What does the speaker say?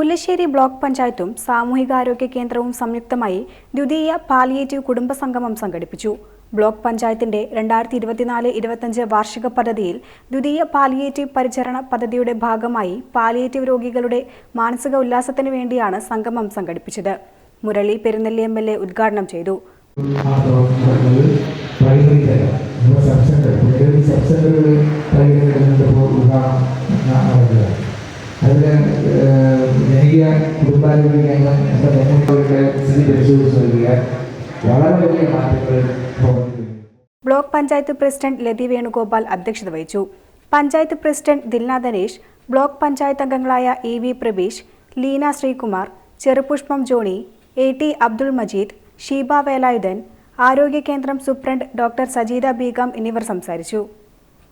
Mullassery block പഞ്ചായത്തും സാമൂഹികാരോഗ്യ കേന്ദ്രവും സംയുക്തമായി ദ്വിതീയ പാലിയേറ്റീവ് കുടുംബ സംഗമം സംഘടിപ്പിച്ചു. ബ്ലോക്ക് പഞ്ചായത്തിന്റെ രണ്ടായിരത്തി ഇരുപത്തിനാല് ഇരുപത്തഞ്ച് വാർഷിക പദ്ധതിയിൽ ദ്വിതീയ പാലിയേറ്റീവ് പരിചരണ പദ്ധതിയുടെ ഭാഗമായി പാലിയേറ്റീവ് രോഗികളുടെ മാനസിക ഉല്ലാസത്തിന് വേണ്ടിയാണ് സംഗമം സംഘടിപ്പിച്ചത്. Murali Perunnelli M L A ഉദ്ഘാടനം ചെയ്തു. ആ പ്രവർത്തനങ്ങളിൽ പ്രൈമറി തരം നമ്മുടെ സബ് സെന്റർ നിരവധി സബ് സെന്ററുകൾ പ്രൈമറി തരത്തിപ്പോൾ ഉദാഹരണം നടക്കുകയാണ് അതിൽ ജനകീയ കുടുംബാരോഗ്യ കേന്ദ്രം എന്ന നെല്ലിക്കോയുടെ സ്ഥിതി പരിശോധിച്ച് നൽകിയാൽ വളരെ വലിയ മാറ്റങ്ങൾ ബ്ലോക്ക് പഞ്ചായത്ത് പ്രസിഡന്റ് ലതി വേണുഗോപാൽ അധ്യക്ഷത വഹിച്ചു. പഞ്ചായത്ത് പ്രസിഡന്റ് ദിൽന ദനേഷ് ബ്ലോക്ക് പഞ്ചായത്ത് അംഗങ്ങളായ E V Prabeesh Leena Sreekumar Cherupushpam Johny A T Abdul Majeed Sheeba Velayudhan ആരോഗ്യ കേന്ദ്രം സൂപ്രണ്ട് ഡോക്ടർ സജീദ ബീഗം എന്നിവർ സംസാരിച്ചു.